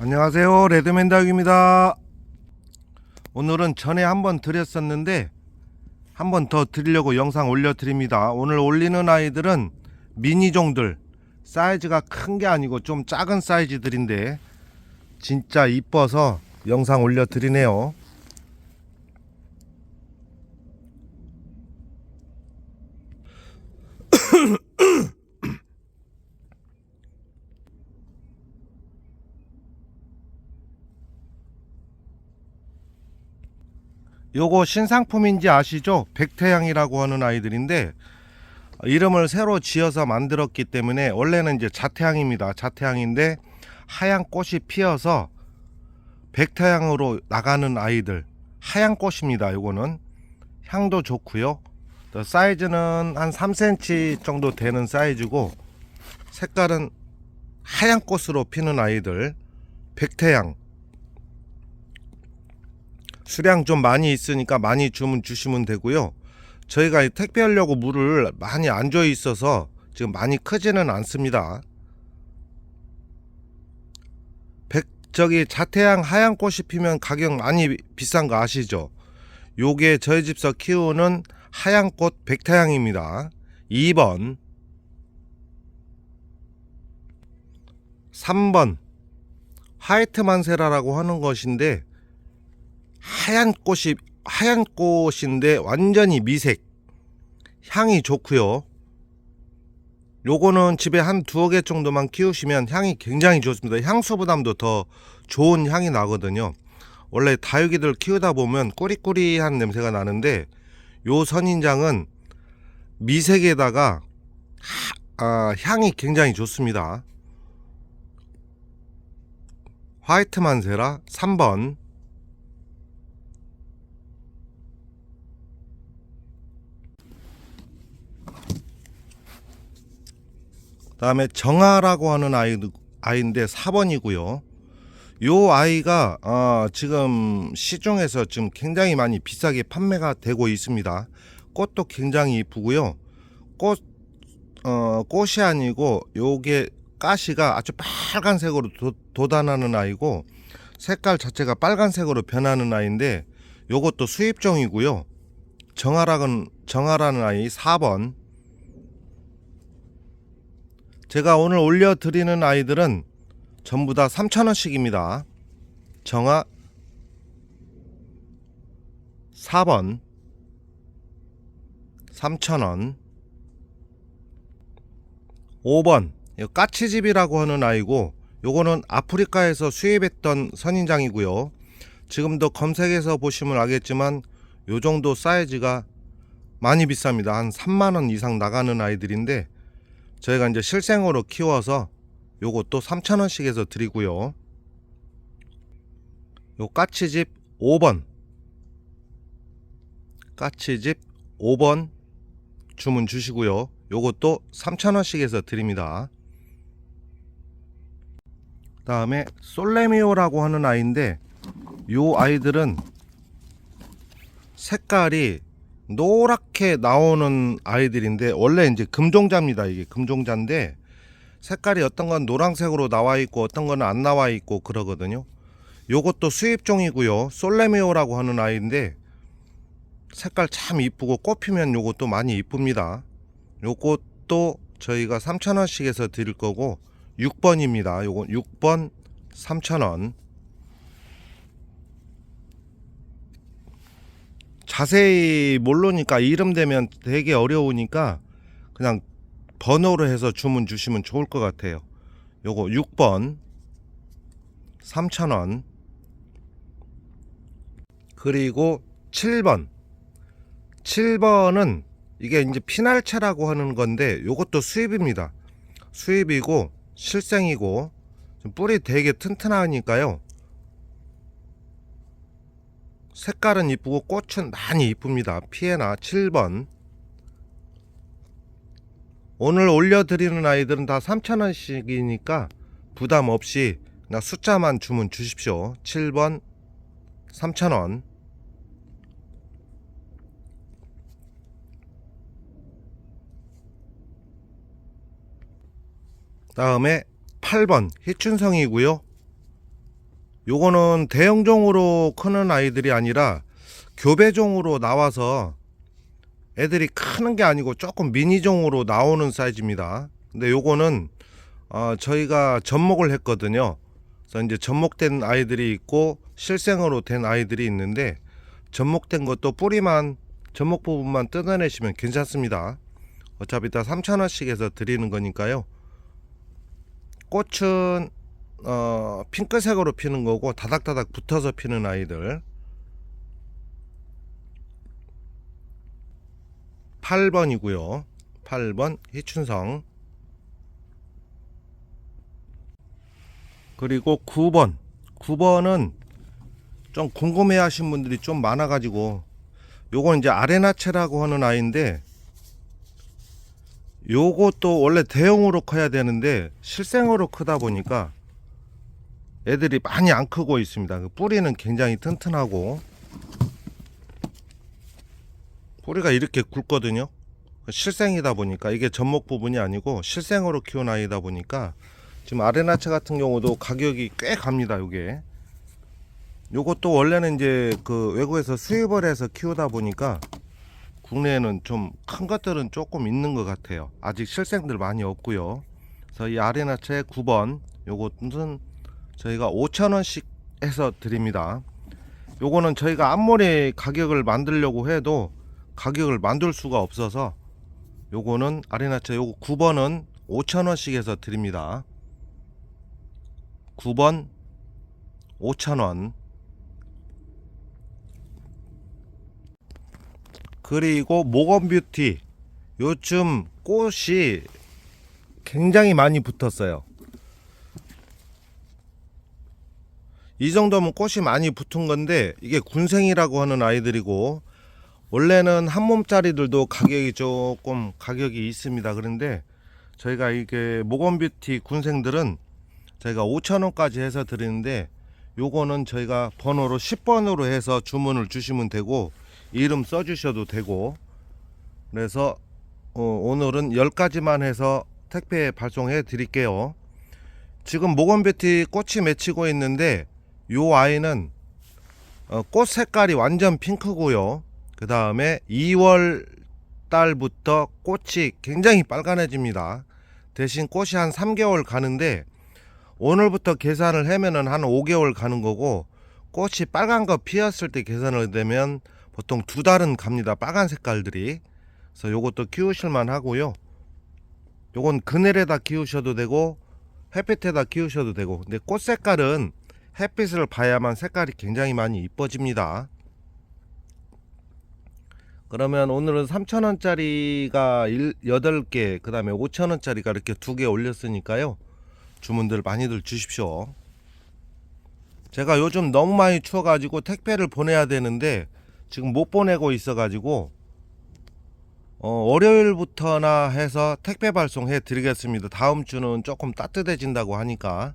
안녕하세요. 레드맨닥입니다. 오늘은 전에 한번 드렸었는데 한 번 더 드리려고 영상 올려드립니다. 오늘 올리는 아이들은 미니종들. 사이즈가 큰 게 아니고 좀 작은 사이즈들인데 진짜 이뻐서 영상 올려드리네요 요거 신상품인지 아시죠? 백태양이라고 하는 아이들인데 이름을 새로 지어서 만들었기 때문에 원래는 이제 자태양입니다. 자태양인데 하얀 꽃이 피어서 백태양으로 나가는 아이들 하얀 꽃입니다. 요거는 향도 좋고요. 또 사이즈는 한 3cm 정도 되는 사이즈고 색깔은 하얀 꽃으로 피는 아이들 백태양 수량 좀 많이 있으니까 많이 주문 주시면 되고요. 저희가 이 택배하려고 물을 많이 안 줘 있어서 지금 많이 크지는 않습니다. 백 저기 자태양 하얀 꽃이 피면 가격 많이 비싼 거 아시죠? 요게 저희 집서 키우는 하얀 꽃 백태양입니다. 2번 3번 화이트 만세라라고 하는 것인데 하얀 꽃이 하얀 꽃인데 완전히 미색 향이 좋고요. 요거는 집에 한 두어 개 정도만 키우시면 향이 굉장히 좋습니다. 향수 부담도 더 좋은 향이 나거든요. 원래 다육이들 키우다 보면 꾸리꾸리한 냄새가 나는데 요 선인장은 미색에다가 하- 아, 향이 굉장히 좋습니다. 화이트 만세라 3번 다음에 정아라고 하는 아이, 아이인데 4번이고요. 요 아이가 어, 지금 시중에서 지금 굉장히 많이 비싸게 판매가 되고 있습니다. 꽃도 굉장히 이쁘고요. 꽃 어, 꽃이 아니고 요게 가시가 아주 빨간색으로 도, 도단하는 아이고 색깔 자체가 빨간색으로 변하는 아이인데 요것도 수입종이고요. 정아라는 정아라는 아이 4번 제가 오늘 올려드리는 아이들은 전부 다 3,000원씩입니다. 정아 4번 3,000원 5번 이거 까치집이라고 하는 아이고 요거는 아프리카에서 수입했던 선인장이고요. 지금도 검색해서 보시면 알겠지만 요 정도 사이즈가 많이 비쌉니다. 한 3만 원 이상 나가는 아이들인데 저희가 이제 실생으로 키워서 요것도 3,000원씩 해서 드리고요. 요 까치집 5번. 까치집 5번 주문 주시고요. 요것도 3,000원씩 해서 드립니다. 다음에 솔레미오라고 하는 아이인데 요 아이들은 색깔이 노랗게 나오는 아이들인데 원래 이제 금종자입니다. 이게 금종자인데 색깔이 어떤 건 노란색으로 나와 있고 어떤 건 안 나와 있고 그러거든요. 요것도 수입종이고요. 솔레미오라고 하는 아이인데 색깔 참 이쁘고 꽃피면 요것도 많이 이쁩니다. 요것도 저희가 3,000원씩 해서 드릴 거고 6번입니다. 요거 6번 3,000원. 자세히 모르니까 이름 되면 되게 어려우니까 그냥 번호로 해서 주문 주시면 좋을 것 같아요. 요거 6번 3,000원. 그리고 7번. 7번은 이게 이제 피날체라고 하는 건데 요것도 수입입니다. 수입이고 실생이고 좀 뿌리 되게 튼튼하니까요. 색깔은 이쁘고 꽃은 많이 이쁩니다. 피에나 7번. 오늘 올려드리는 아이들은 다 3,000원씩이니까 부담 없이 그냥 숫자만 주문 주십시오. 7번 3,000원. 다음에 8번 희춘성이고요. 요거는 대형종으로 크는 아이들이 아니라 교배종으로 나와서 애들이 크는 게 아니고 조금 미니종으로 나오는 사이즈입니다. 근데 요거는 어, 저희가 접목을 했거든요. 그래서 이제 접목된 아이들이 있고 실생으로 된 아이들이 있는데 접목된 것도 뿌리만 접목 부분만 뜯어내시면 괜찮습니다. 어차피 다 3,000원씩 해서 드리는 거니까요. 꽃은 어, 핑크색으로 피는 거고 다닥다닥 붙어서 피는 아이들. 8번이고요. 8번 희춘성. 그리고 9번. 9번은 좀 궁금해 하신 분들이 좀 많아 가지고 요건 이제 아레나체라고 하는 아이인데 요것도 원래 대형으로 커야 되는데 실생으로 크다 보니까 애들이 많이 안 크고 있습니다. 그 뿌리는 굉장히 튼튼하고 뿌리가 이렇게 굵거든요. 실생이다 보니까 이게 접목 부분이 아니고 실생으로 키운 아이다 보니까 지금 아레나체 같은 경우도 가격이 꽤 갑니다. 요게 요것도 원래는 이제 그 외국에서 수입을 해서 키우다 보니까 국내에는 좀 큰 것들은 조금 있는 것 같아요. 아직 실생들 많이 없고요. 그래서 이 아레나체 9번 요것은 저희가 5,000원씩 해서 드립니다. 요거는 저희가 앞머리 가격을 만들려고 해도 가격을 만들 수가 없어서 요거는 아레나체 요거 9번은 5,000원씩 해서 드립니다. 9번 5,000원. 그리고 모건 뷰티 요즘 꽃이 굉장히 많이 붙었어요. 이 정도면 꽃이 많이 붙은 건데 이게 군생이라고 하는 아이들이고 원래는 한 몸짜리들도 가격이 조금 가격이 있습니다. 그런데 저희가 이게 모건뷰티 군생들은 저희가 5,000원까지 해서 드리는데 요거는 저희가 번호로 10번으로 해서 주문을 주시면 되고 이름 써 주셔도 되고 그래서 어, 오늘은 10가지만 해서 택배 발송해 드릴게요. 지금 모건뷰티 꽃이 맺히고 있는데 요 아이는 어, 꽃 색깔이 완전 핑크고요. 그 다음에 2월 달부터 꽃이 굉장히 빨간해집니다. 대신 꽃이 한 3개월 가는데 오늘부터 계산을 하면은 한 5개월 가는 거고 꽃이 빨간 거 피었을 때 계산을 되면 보통 두 달은 갑니다. 빨간 색깔들이. 그래서 요것도 키우실만 하고요. 요건 그늘에다 키우셔도 되고 햇빛에다 키우셔도 되고 근데 꽃 색깔은 햇빛을 봐야만 색깔이 굉장히 많이 이뻐집니다. 그러면 오늘은 3,000원짜리가 8개, 그 다음에 5,000원짜리가 이렇게 두 개 올렸으니까요. 주문들 많이들 주십시오. 제가 요즘 너무 많이 추워 가지고 택배를 보내야 되는데 지금 못 보내고 있어 가지고 어, 월요일부터나 해서 택배 발송해 드리겠습니다. 다음 주는 조금 따뜻해진다고 하니까.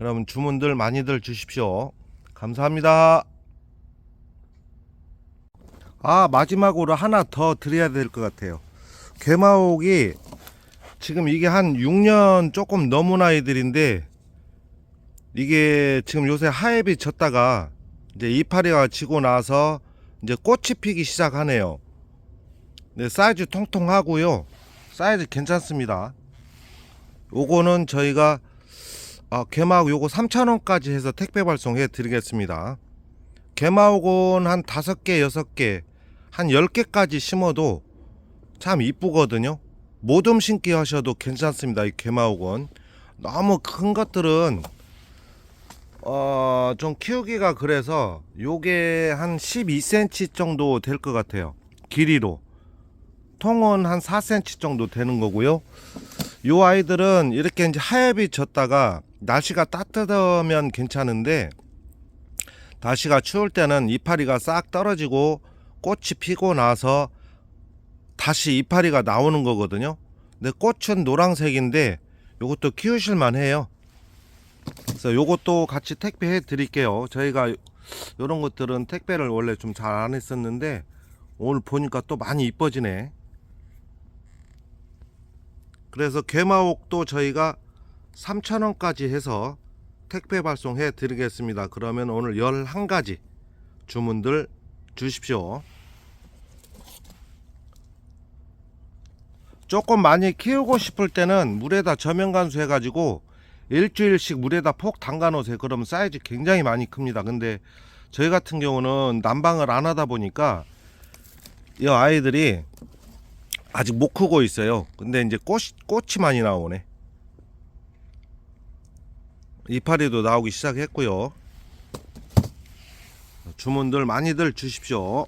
그러면 주문들 많이들 주십시오. 감사합니다. 아, 마지막으로 하나 더 드려야 될 것 같아요. 괴마옥이 지금 이게 한 6년 조금 넘은 아이들인데 이게 지금 요새 하엽이 졌다가 이제 이파리가 지고 나서 이제 꽃이 피기 시작하네요. 네, 사이즈 통통하고요. 사이즈 괜찮습니다. 요거는 저희가 아, 개마옥 요거 3,000원까지 해서 택배 발송해 드리겠습니다. 개마옥은 한 5개, 6개, 한 10개까지 심어도 참 이쁘거든요. 모듬 심기 하셔도 괜찮습니다. 이 개마옥은. 너무 큰 것들은 어, 좀 키우기가 그래서 요게 한 12cm 정도 될 것 같아요. 길이로. 통은 한 4cm 정도 되는 거고요. 요 아이들은 이렇게 이제 하엽이 졌다가 날씨가 따뜻하면 괜찮은데 날씨가 추울 때는 이파리가 싹 떨어지고 꽃이 피고 나서 다시 이파리가 나오는 거거든요. 근데 꽃은 노란색인데 요것도 키우실 만 해요. 그래서 요것도 같이 택배해 드릴게요. 저희가 요런 것들은 택배를 원래 좀 잘 안 했었는데 오늘 보니까 또 많이 이뻐지네. 그래서 괴마옥도 저희가 3,000원까지 해서 택배 발송해 드리겠습니다. 그러면 오늘 11가지 주문들 주십시오. 조금 많이 키우고 싶을 때는 물에다 저면 간수 해가지고 일주일씩 물에다 폭 담가 놓으세요. 그러면 사이즈 굉장히 많이 큽니다. 근데 저희 같은 경우는 난방을 안 하다 보니까 이 아이들이 아직 못 크고 있어요. 근데 이제 꽃이, 꽃이 많이 나오네. 이파리도 나오기 시작했고요. 주문들 많이들 주십시오.